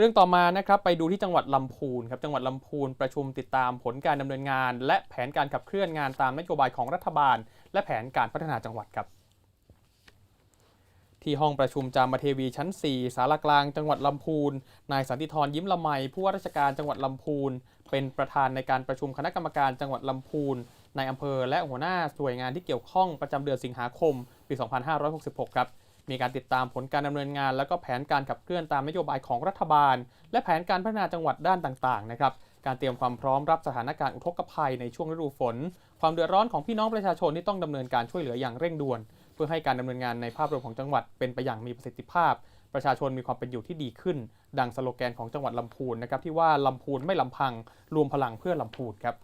เรื่องต่อมานะครับไปดูที่จังหวัดลำพูนครับจังหวัดลำพูนประชุมติดตามผลการดำเนินงาน และแผนการขับเคลื่อนงานตามนโยบายของรัฐบาล และแผนการพัฒนาจังหวัดครับ ที่ห้องประชุมจามเทวีชั้น 4 สารกลางจังหวัดลำพูนนายสันติธรยิ้มละไมผู้ว่าราชการจังหวัดลำพูนเป็นประธานในการประชุมคณะกรรมการจังหวัดลำพูนในอำเภอและหัวหน้าหน่วยงานที่เกี่ยวข้องประจำเดือนสิงหาคมปี 2566 ครับ มีการติดตามผลการดำเนินงาน และก็แผนการขับเคลื่อนตามนโยบายของรัฐบาล และแผนการพัฒนาจังหวัดด้านต่างๆนะครับการเตรียมความพร้อมรับสถานการณ์อุทกภัยในช่วงฤดูฝน ความเดือดร้อนของพี่น้องประชาชนที่ต้องดำเนินการช่วยเหลืออย่างเร่งด่วน เพื่อให้การดำเนินงานในภาพรวมของจังหวัดเป็นไปอย่างมีประสิทธิภาพ ประชาชนมีความเป็นอยู่ที่ดีขึ้น ดังสโลแกนของจังหวัดลำพูนนะครับที่ว่าลำพูนไม่ลำพัง รวมพลังเพื่อลำพูนครับ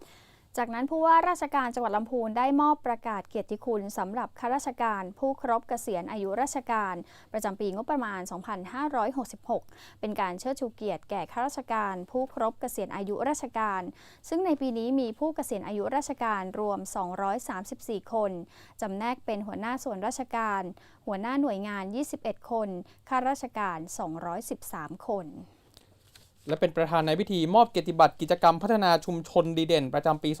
จากนั้นผู้ว่าราชการจังหวัดลำพูนได้มอบประกาศเกียรติคุณสำหรับข้าราชการผู้ครบเกษียณอายุราชการ ประจำปีงบประมาณ 2566 เป็นการเชิดชูเกียรติแก่ข้าราชการ ผู้ครบเกษียณอายุราชการ ซึ่งในปีนี้มีผู้เกษียณอายุราชการรวม 234 คนจำแนกเป็นหัวหน้าส่วนราชการ หัวหน้าหน่วยงาน 21 คน ข้าราชการ 213 คน และเป็นประธานในพิธีมอบเกียรติบัตรกิจกรรมพัฒนาชุมชนดีเด่น ประจำปี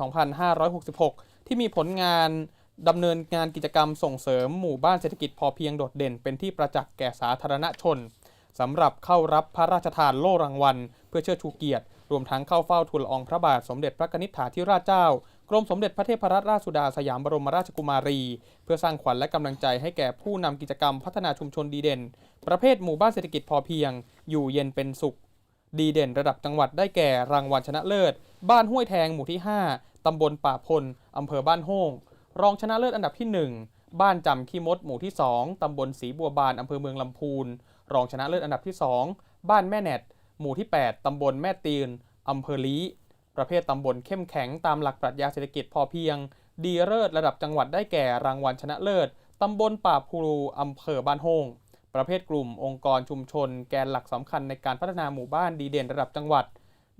2566 ที่มีผลงานดำเนินงานกิจกรรมส่งเสริมหมู่บ้านเศรษฐกิจพอเพียงโดดเด่น เป็นที่ประจักษ์แก่สาธารณชนสำหรับเข้ารับพระราชทานโล่รางวัล เพื่อเชิดชูเกียรติ รวมทั้งเข้าเฝ้าทูลละอองพระบาทสมเด็จพระนิษฐาธิราชเจ้ากรมสมเด็จพระเทพรัตนราชสุดาสยามบรมราชกุมารี เพื่อสร้างขวัญและกำลังใจให้แก่ผู้นำกิจกรรมพัฒนาชุมชนดีเด่น ประเภทหมู่บ้านเศรษฐกิจพอเพียง อยู่เย็นเป็นสุข ดีเด่นระดับจังหวัดได้แก่รางวัลชนะเลิศ บ้านห้วยแทงหมู่ที่ 5 ตำบลป่าพล อำเภอบ้านโฮงรองชนะเลิศอันดับที่ 1 บ้านจำขี้มดหมู่ที่ 2 ตำบลศรีบัวบาน อำเภอเมืองลำพูน รองชนะเลิศอันดับที่ 2 บ้านแม่แนดหมู่ที่ 8 ตำบลแม่ตีน อำเภอลี้ประเภทตำบลเข้มแข็งตามหลักปรัชญาเศรษฐกิจพอเพียง ดีเลิศระดับจังหวัดได้แก่รางวัลชนะเลิศ ตำบลป่าพลูอำเภอบ้านโฮง ประเภทกลุ่มองค์กรชุมชน แกนหลักสำคัญในการพัฒนาหมู่บ้านดีเด่นระดับจังหวัด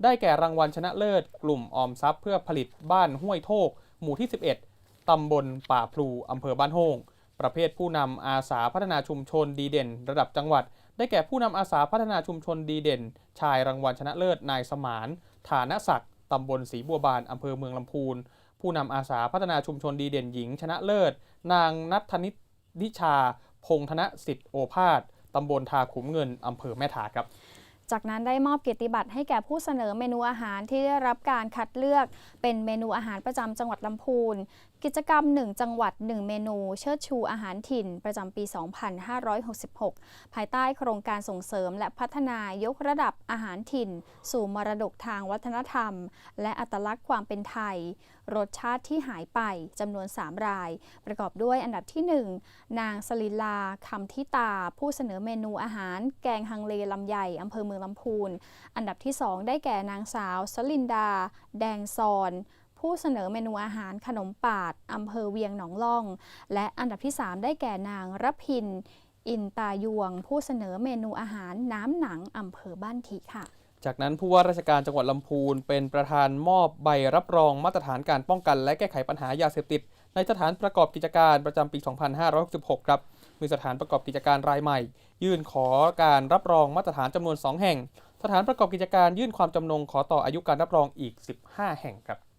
ได้แก่รางวัลชนะเลิศ กลุ่มออมทรัพย์เพื่อผลิตบ้านห้วยโทก หมู่ที่ 11ตำบลป่าพลูอำเภอบ้านโฮงประเภทผู้นำอาสาพัฒนาชุมชนดีเด่น ระดับจังหวัด ได้แก่ผู้นำอาสาพัฒนาชุมชนดีเด่น ชายรางวัลชนะเลิศนายสมานฐานศักดิ์ตำบลศรีบัวบานอำเภอเมืองลำพูน ผู้นำอาสาพัฒนาชุมชนดีเด่นหญิงชนะเลิศ นางนัทธนิชา พงธนสิทธิโอภาสตำบลทาขุมเงินอำเภอแม่ถาครับจากนั้นได้มอบเกียรติบัตรให้แก่ผู้เสนอเมนูอาหารที่ได้รับการคัดเลือกเป็นเมนูอาหารประจำจังหวัดลำพูนกิจกรรม 1 จังหวัด 1 เมนู เชิดชูอาหารถิ่น ประจำปี 2566 ภายใต้โครงการส่งเสริมและพัฒนายกระดับอาหารถิ่น สู่มรดกทางวัฒนธรรม และอัตลักษณ์ความเป็นไทย รสชาติที่หายไปจำนวน 3 ราย ประกอบด้วยอันดับที่ 1 นางสลิลาคำทิตา ผู้เสนอเมนูอาหาร แกงฮังเลลำใหญ่อำเภอเมืองลำพูน อันดับที่ 2 ได้แก่นางสาวสลินดา แดงซอน ผู้เสนอเมนูอาหารขนมปาดอำเภอเวียงหนองล่อง และอันดับที่ 3 ได้แก่นางรพิน อินตายวง ผู้เสนอเมนูอาหารน้ำหนังอำเภอบ้านถีค่ะ จากนั้นผู้ว่าราชการจังหวัดลำพูน เป็นประธานมอบใบรับรองมาตรฐานการป้องกัน และแก้ไขปัญหายาเสพติด ในสถานประกอบกิจการประจำปี 2566 ครับมีสถานประกอบกิจการรายใหม่ ยื่นขอการรับรองมาตรฐานจำนวน 2 แห่ง สถานประกอบกิจการยื่นความจำนงขอต่ออายุการรับรองอีก 15 แห่งครับ